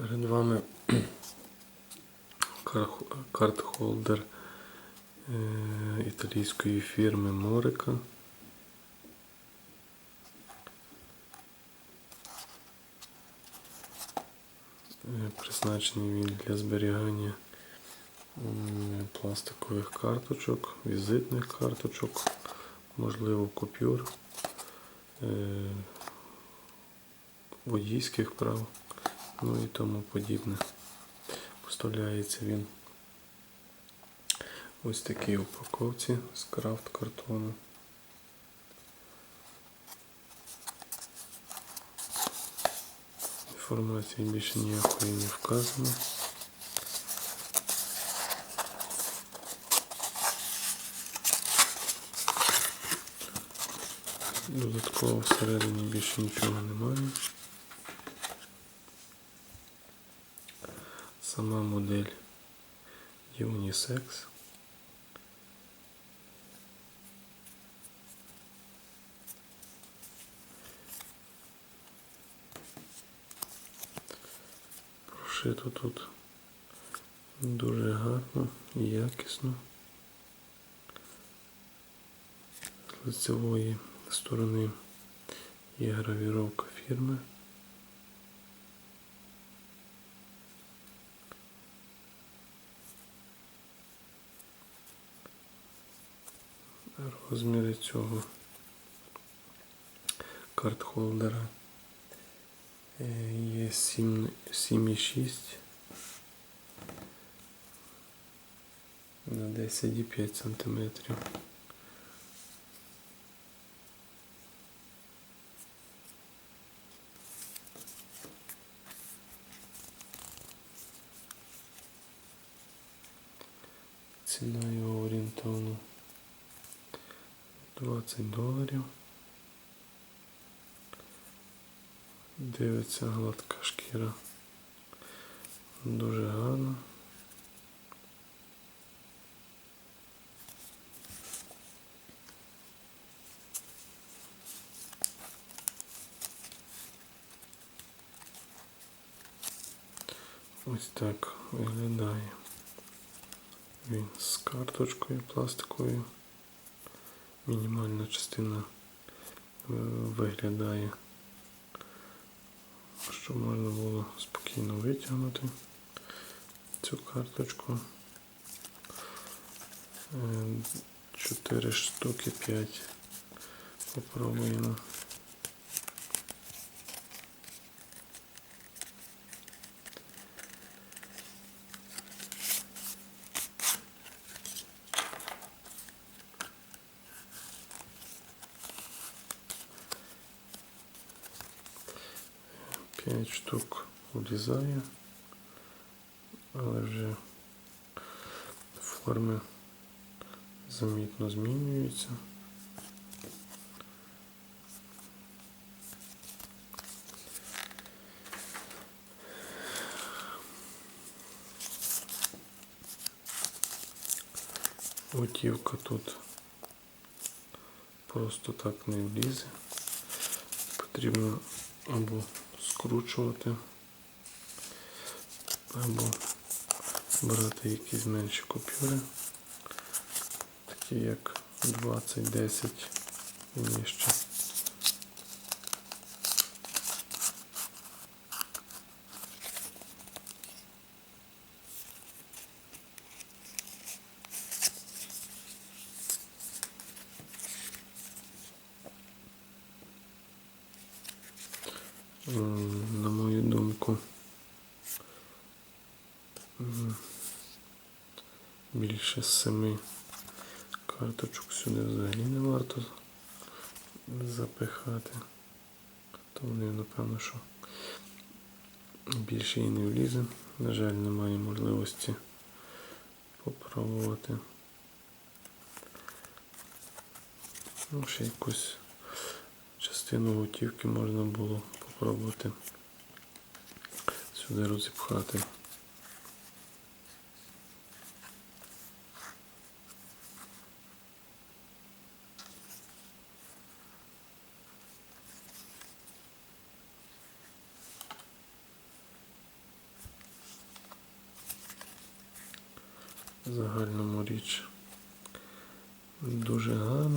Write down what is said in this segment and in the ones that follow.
Перед вами кар- карт-холдер е, італійської фірми Морика. Е, Призначений він для зберігання пластикових карточок, візитних карточок, можливо, купюр, е, водійських прав, ну і тому подібне. Поставляється він ось такій упаковці з крафт картону. Інформації більше ніякої не вказано. Додатково всередині більше нічого немає. Сама модель є. Прошито тут дуже гарно і якісно. З лицевої сторони є гравіровка фірми. Розміри цього карт-холдера е, є 7 7,6 на 10,5 сантиметрів. Ціна його орієнтовно 20 доларів. Дивиться гладка шкіра. Дуже гарно. Ось так виглядає. Він з карточкою пластиковою. Мінімальна частина е, виглядає, щоб можна було спокійно витягнути цю карточку. Е, Чотири штуки, п'ять. Попробуємо. П'ять штук влізає, але вже форми замітно змінюються. Готівка тут просто так не влізе. Потрібно або скручувати, або брати якісь менші купюри, такі як 20, 10 і нижче. На мою думку, більше семи карточок сюди взагалі не варто запихати. То вони, напевно, що більше і не влізе. На жаль, немає можливості попробувати. Ну, ще якусь частину готівки можна було спробувати сюди розіпхати. Загальному річ дуже гарно.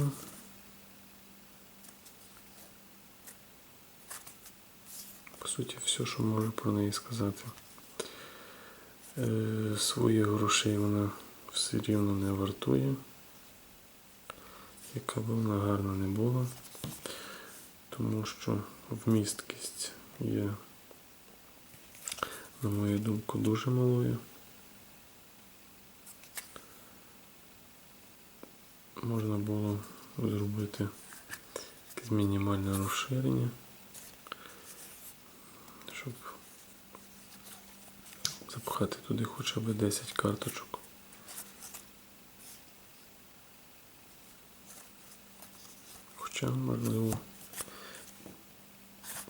Суті, все, що можу про неї сказати. Е, своїх грошей вона все рівно не вартує. Яка б вона гарна не була, тому що вмісткість є, на мою думку, дуже малою. Можна було зробити якесь мінімальне розширення, щоб запхати туди хоча б 10 карточок. Хоча, можливо,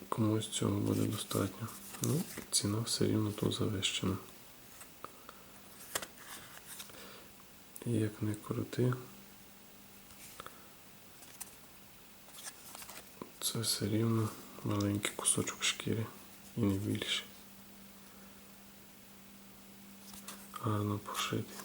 комусь цього буде достатньо. Ну, ціна все рівно тут завищена. І як не крути, це все рівно маленький кусочок шкіри і не більше. Гарно пошитий.